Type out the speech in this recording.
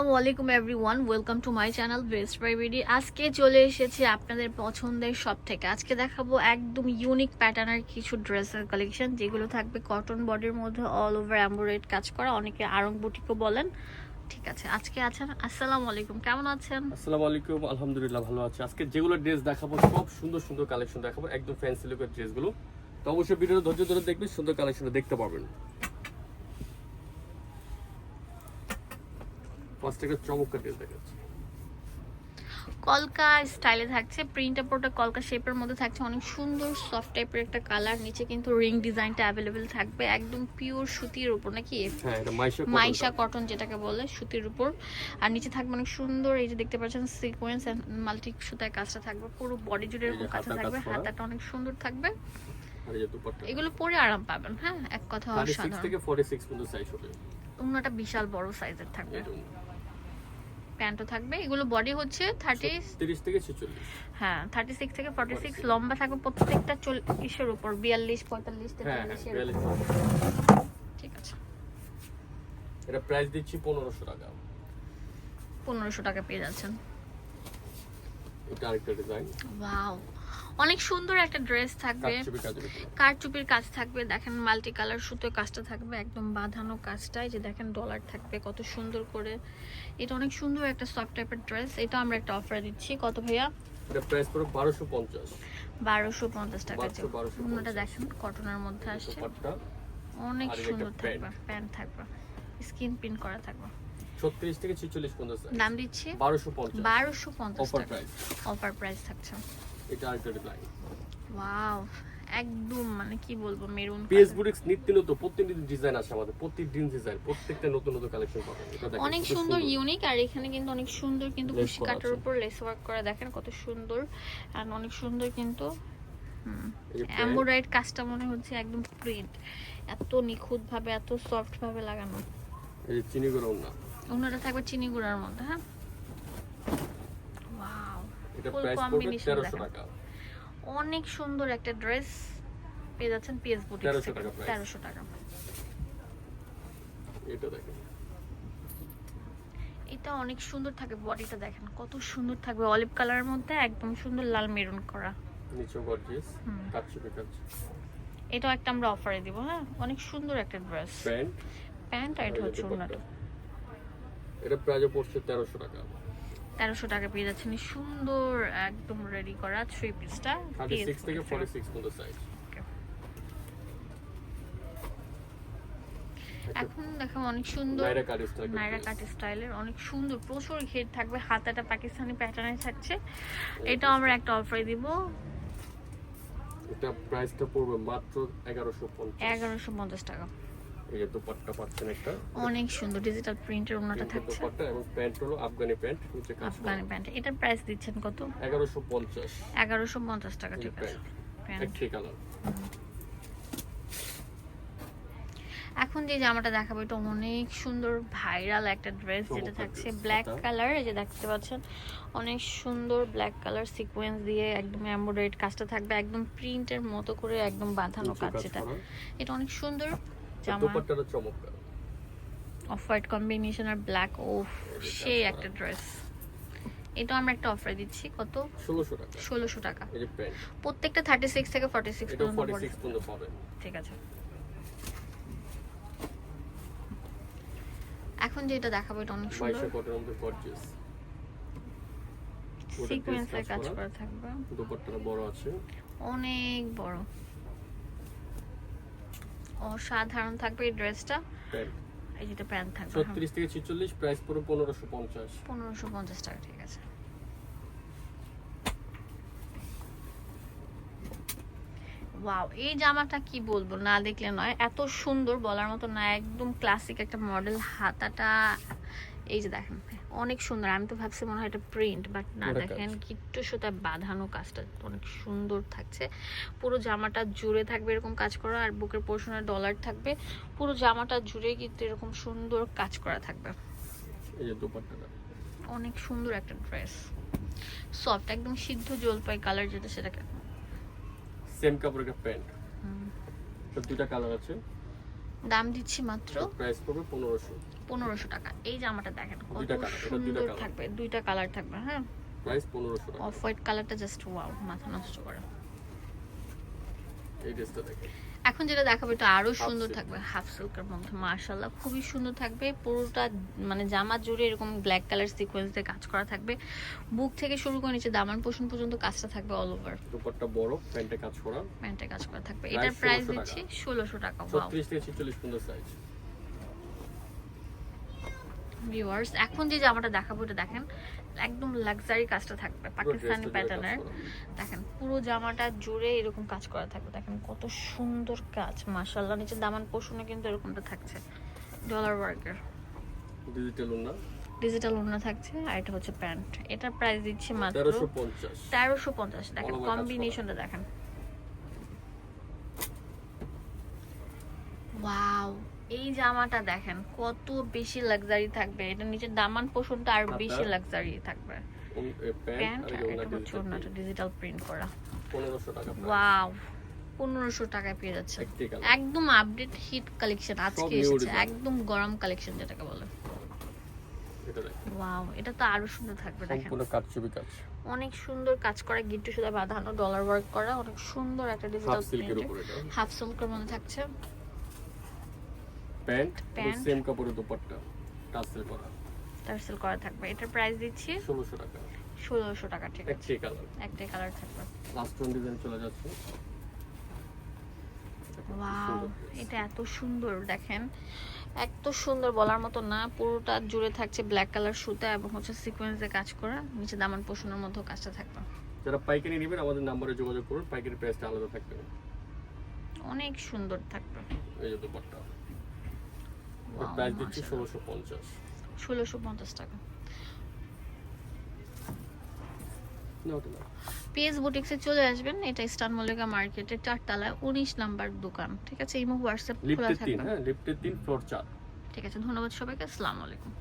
আসসালামু আলাইকুম everyone welcome to my channel Best Buy BD আজকে চলে এসেছি আপনাদের পছন্দের সব থেকে। আজকে দেখাবো একদম ইউনিক প্যাটার্নের কিছু ড্রেসের কালেকশন যেগুলো থাকবে কটন বডির মধ্যে অল ওভার এমব্রয়েড কাজ করা। অনেকে আরং বুটিকও বলেন। ঠিক আছে, আজকে আছেন আসসালামু আলাইকুম কেমন আছেন? আসসালামু আলাইকুম আলহামদুলিল্লাহ ভালো আছি। আজকে যেগুলো ড্রেস দেখাবো, সব সুন্দর সুন্দর কালেকশন দেখাবো, একদম ফ্যান্সি লুকের ড্রেসগুলো তো অবশ্যই ভিডিওটা ধৈর্য ধরে দেখবেন, সুন্দর কালেকশনটা দেখতে পারবেন। ফার্স্ট একটা চমৎকার ড্রেস দেখাচ্ছি কলকা স্টাইলে থাকছে প্রিন্টটা পুরোটা কলকা শেপের মধ্যে থাকছে অনেক সুন্দর সফট টাইপের একটা কালার নিচে কিন্তু রিং ডিজাইনটা অ্যাভেলেবেল থাকবে একদম পিওর সুতির উপর নাকি? হ্যাঁ মাইশা কটন যেটাকে বলে সুতির উপর। আর নিচে থাকবে অনেক সুন্দর এই যে দেখতে পাচ্ছেন সিকোয়েন্স মাল্টি সুতায় কাজটা থাকবে পুরো বডি জুড়ে এরকম কাজটা থাকবে হাতাটা অনেক সুন্দর থাকবে। এগুলো পরে আরাম পাবেন হ্যাঁ এক কথা 36 অসাধারণ। থেকে 46 পর্যন্ত সাইজ হবে। অন্যটা বিশাল বড় সাইজের থাকবে। প্যান্টও থাকবে। এগুলো বডি হচ্ছে থার্টি 30 থেকে 46 হ্যাঁ থার্টি সিক্স থেকে ফর্টি সিক্স লম্বা থাকবে প্রত্যেকটা চল্লিশের উপর বিয়াল্লিশ পঁয়তাল্লিশ হ্যাঁ হ্যাঁ তেতাল্লিশের ঠিক আছে। এটা প্রাইস দিচ্ছি পনেরোশো টাকা। পনেরোশো টাকা পেয়ে যাচ্ছেন। এটা আরেকটা ডিজাইন ওয়াও অনেক সুন্দর একটা ড্রেস থাকবে। উপরে। কারচুপির কাজ থাকবে দেখেন মাল্টি কালার সুতো কাজটা থাকবে একদম বাঁধানো কাজটাই যে দেখেন ডলার থাকবে কত সুন্দর করে। এটা অনেক সুন্দর একটা সফট টাইপের ড্রেস এটা আমরা একটা অফার দিচ্ছি। কত ভাইয়া? এটা প্রাইস পড়বে 1250 বারোশো পঞ্চাশ টাকা মাত্র 1250 দেখেন কটনের মধ্যে আসছে। অনেক সুন্দর থাকবে প্যান্ট থাকবে স্কিন পিন করা থাকবে। 36 থেকে 46 পর্যন্ত দাম দিচ্ছি 1250 বারোশো পঞ্চাশ অফার টাকা। প্রাইস অফার প্রাইস থাকছে। এটা আরেকটা ডিজাইন ওয়াও একদম মানে কি বলব মেরুন পিএস বুটিক্স প্রত্যেকদিন ডিজাইন আছে আমাদের প্রত্যেকদিন ডিজাইন প্রত্যেকটা নতুন নতুন কালেকশন পাবেন। অনেক সুন্দর ইউনিক আর এখানে কিন্তু অনেক সুন্দর কিন্তু কুশি কাটার উপর লেস ওয়ার্ক করা দেখেন কত সুন্দর। আর অনেক সুন্দর কিন্তু এমব্রয়েড কাজটা মনে হচ্ছে একদম প্রিন্ট এত নিখুঁত ভাবে এত সফট ভাবে লাগানো। এই চিনি গুঁড়ো না থাকবে চিনি গুঁড়ার মধ্যে হ্যাঁ? এটা Full প্রাইস পড়বে combination 1300 দেখেন। টাকা। অনেক সুন্দর একটা ড্রেস পেয়ে যাচ্ছেন পিএস বুটিক 1300 টাকা price। তেরোশো টাকা। এটা দেখেন। এটা অনেক সুন্দর থাকে বডিটা দেখেন। কত সুন্দর থাকবে। অলিভ কালারের মধ্যে একদম সুন্দর লাল মেরুন করা। নিচে গর্জিয়াস এটাও একটা আমরা অফারে দিব হ্যাঁ? অনেক সুন্দর একটা ড্রেস প্যান্ট প্যান্ট আর এটা হচ্ছে এটা প্রাইস পড়ছে 1300 টাকা। তেরোশো টাকা পেয়ে যাচ্ছেন সুন্দর একদম রেডি করা থ্রি পিসটা 36 থেকে সাইজ এখন দেখো অনেক সুন্দর নাইরা কাট স্টাইলের অনেক সুন্দর প্রচুর ঘের থাকবে হাতাটা পাকিস্তানি প্যাটার্নে থাকছে। এটাও আমরা একটা অফারে দিব। এটা প্রাইসটা পড়বে মাত্র 1150 এগারোশো পঞ্চাশ টাকা। এই যে দুপাট্টা পাচ্ছেন একটা। অনেক সুন্দর ডিজিটাল প্রিন্টের ওনাটা থাকছে। দুপাট্টা এবং প্যান্ট হলো আফগানি প্যান্ট নিচে কাজ আফগানি প্যান্ট এটার প্রাইস দিচ্ছেন কত? 1150 এগারোশো পঞ্চাশ টাকা ঠিক আছে। প্যান্ট কালার এখন যে জামাটা দেখাবো এটা অনেক সুন্দর ভাইরাল একটা ড্রেস যেটা থাকছে ব্ল্যাক কালার এই যে দেখতে পাচ্ছেন। অনেক সুন্দর ব্ল্যাক কালার সিকোয়েন্স দিয়ে একদম এমব্রয়েড কাজটা থাকবে। একদম প্রিন্টের মতো করে একদম বাঁধানো কাজ কাজ যেটা। এটা অনেক সুন্দর। জামা। দুপাট্টাটা চমৎকার। অফ হোয়াইট কম্বিনেশন আর ব্ল্যাক ও এই যে সেই কাজ একটা ড্রেস এটা আমরা একটা অফার দিচ্ছি কত? 1600 টাকা। ষোলোশো টাকা। এই যে প্যান্ট। প্রত্যেকটা থার্টি সিক্স থেকে ফর্টি সিক্স এটা পর্যন্ত 46 পর্যন্ত পাবেন ঠিক আছে। এখন যেটা দেখাবো এটা অনেক সুন্দর। মাইশা কটনের মধ্যে গর্জিয়াস সিকোয়েন্সের কাজ। করা থাকবে। দুপাট্টাটা বড় আছে। অনেক বড়। অসাধারণ থাকবে এই ড্রেসটা। এই যেটা প্যান্ট থাকবে 36 থেকে 46 প্রাইস পড়বে 1550 পনেরোশো পঞ্চাশ টাকা ঠিক আছে। ওয়াও এই জামাটা কি বলব না দেখলে নয় এত সুন্দর বলার মতো না একদম ক্লাসিক একটা মডেল হাতাটা এই যে দেখেন। অনেক সুন্দর। আমি তো ভাবছি মনে হয় এটা প্রিন্ট বাট না দেখেন কিট্টু সুতা বাঁধানো কাজটা অনেক সুন্দর থাকছে। পুরো জামাটা জুড়ে থাকবে এরকম কাজ করা আর বুকের পোর্শনে ডলার থাকবে। পুরো জামাটা জুড়ে কিন্তু এরকম সুন্দর কাজ করা থাকবে। এই যে দুপাট্টাটা অনেক সুন্দর একটা ড্রেস সফট একদম সিদ্ধ জলপাই কালার যেটা সেটাকে সেম কাপড়ের প্যান্ট। তো দুইটা কালার আছে। দাম দিচ্ছি মাত্র প্রাইস পড়বে পনেরোশো। পনেরোশো টাকা। এই জামাটা দেখেন কত সুন্দর থাকবে দুইটা কালার থাকবে হ্যাঁ? প্রাইস 1500 টাকা। অফ হোয়াইট কালারটা জাস্ট ওয়াও মাথা নষ্ট করে। এই ড্রেসটা দেখেন। এখন যেটা দেখাবো এটা আরও সুন্দর থাকবে হাফ সিল্কের মধ্যে মার্শাল্লাহ খুবই সুন্দর থাকবে। পুরোটা মানে জামা জুড়ে এরকম ব্ল্যাক কালার সিকোয়েন্স দিয়ে কাজ করা থাকবে। বুক থেকে শুরু করে নিচে দামান পোষণ পর্যন্ত কাজটা থাকবে অল ওভার দুপাট্টা বড় প্যান্টে কাজ করা। প্যান্টে কাজ করা থাকবে। এটার প্রাইস দিচ্ছি ষোলোশো টাকা ওয়াও ছত্রিশ থেকে ছেচল্লিশ পর্যন্ত সাইজ ভিউয়ার্স এখন যে জামাটা দেখাবো এটা দেখেন একদম লাক্সারি কাজটা থাকবে পাকিস্তানি প্যাটার্নের দেখেন পুরো জামাটা জুড়ে এরকম কাজ করা থাকবে দেখেন কত সুন্দর কাজ মাশাআল্লাহ নিচে দামান পোষণে কিন্তু এরকমটা থাকছে ডলার ওয়ার্কের ডিজিটাল না ডিজিটাল ওড়না থাকছে আর এটা হচ্ছে প্যান্ট এটার প্রাইস দিচ্ছি মাত্র তেরোশো পঞ্চাশ। দেখেন। কম্বিনেশনটা দেখেন। ওয়াও এই জামাটা দেখেন কত বেশি লাক্সারি থাকবে। এটা নিচের দামান পোষণটা আর বেশি। লাক্সারি থাকবে। প্যান্ট এটা হচ্ছে ডিজিটাল প্রিন্ট করা। পনেরোশো টাকা ওয়াও পনেরোশো টাকায় পেয়ে যাচ্ছে। একদম আপডেট হিট কালেকশন আজকে এসেছে। একদম গরম কালেকশন যেটাকে বলে। ওয়াও এটা তো আরও সুন্দর থাকবে দেখেন। কাজ অনেক সুন্দর কাজ করা গিট্টু সুতা বাঁধানো ডলার ওয়ার্ক করা অনেক সুন্দর একটা ডিজিটাল হাফ সিল্কের মধ্যে থাকছে। প্যান্ট সেম কাপড়ের দুপাট্টা টাসেল করা। টার্সেল করা থাকবে। এটার প্রাইস দিচ্ছি ষোলোশো টাকা। ষোলোশো টাকা ঠিক আছে। একটি কালার। একটাই কালার থাকবে। লাস্ট ওয়ান ডিজাইন চলে যাচ্ছে। ওয়াও এটা এত সুন্দর দেখেন। এত সুন্দর বলার মতো না পুরোটা জুড়ে থাকছে ব্ল্যাক কালার সুতা এবং হচ্ছে সিকোয়েন্স কাজ করা। নিচে দামান পোষণের মধ্যেও কাজটা থাকবে। যারা পাইকারি নেবেন আমাদের নাম্বারে যোগাযোগ করুন। পাইকারি প্রাইসটা আলাদা থাকবে। অনেক সুন্দর থাকবে। এই যে দুপাট্টা। প্রাইস দিচ্ছি ষোলোশো পঞ্চাশ। ষোলোশো পঞ্চাশ টাকা। পিএস বুটিক্সে চলে আসবেন এটা স্টান মল্লিকা মার্কেটের চারতলায় উনিশ নাম্বার দোকান। ঠিক আছে ইমো হোয়াটসঅ্যাপ খোলা থাকবে হ্যাঁ লিফটের তিন ফ্লোর চার। ঠিক আছে ধন্যবাদ সবাইকে আসসালামু আলাইকুম।